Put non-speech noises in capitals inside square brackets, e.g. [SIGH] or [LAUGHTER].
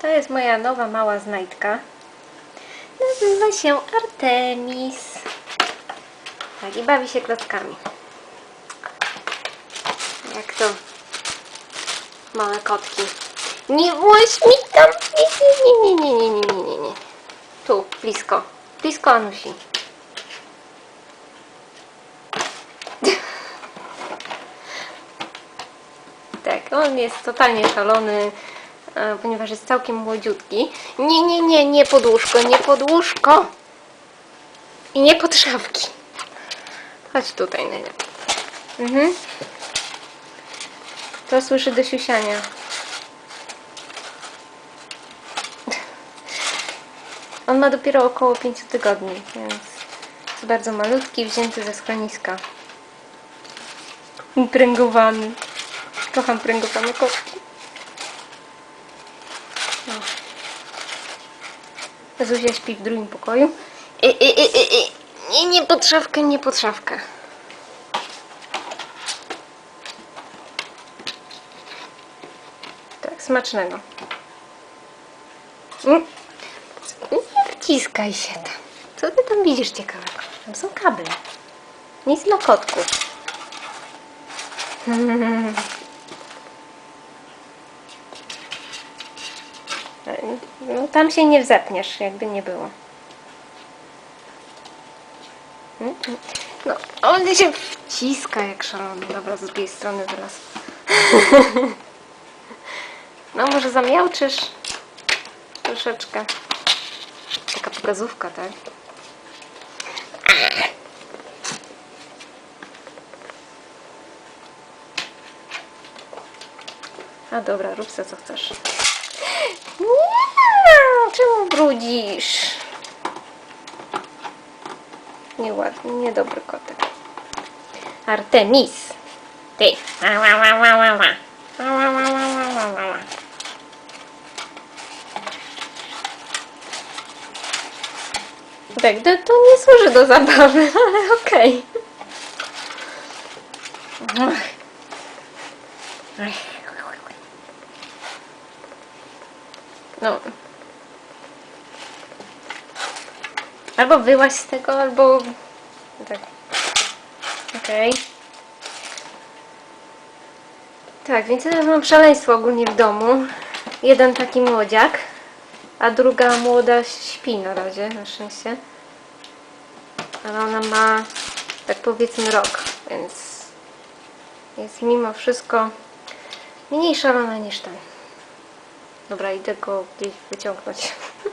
To jest moja nowa mała znajdka. Nazywa się Artemis. Tak, i bawi się klockami. Jak to małe kotki. Nie włoś mi tam! Nie, nie, nie, nie, nie, nie, nie, nie. Tu, blisko. Blisko Anusi. [LAUGHS] Tak, on jest totalnie szalony, ponieważ jest całkiem młodziutki. Nie, nie, nie, nie pod łóżko, nie pod łóżko. I nie pod szafki. Chodź tutaj najlepiej. Mhm. To słyszy do siusiania. On ma dopiero około 5 tygodni, więc jest bardzo malutki, wzięty ze schroniska. Pręgowany. Kocham pręgowane kotki. No. Zuzia śpi w drugim pokoju. I, i, i, i, i. Nie, pod szafkę, nie pod. Tak, smacznego. Mm. Nie wciskaj się tam. Co ty tam widzisz ciekawego? Tam są kable. Nic dla kotków. [LAUGHS] No, tam się nie wzepniesz, jakby nie było. Mm, mm. No, on się wciska jak szalony. Dobra, z drugiej strony wyraz. [LAUGHS] No, może zamiałczysz troszeczkę. Taka pokazówka, tak? A dobra, rób co chcesz. Brudzisz? Nieładny, niedobry kotek. Artemis. Ty. Tak, to, to nie służy do zabawy, [LAUGHS] ale okej. Ach. No. Albo wyłaź z tego, albo... Tak. Okej. Tak, więc ja mam szaleństwo ogólnie w domu. Jeden taki młodziak, a druga młoda śpi na razie, na szczęście. Ale ona ma, tak powiedzmy, rok, więc jest mimo wszystko mniej szalona niż ten. Dobra, idę go gdzieś wyciągnąć. [LAUGHS]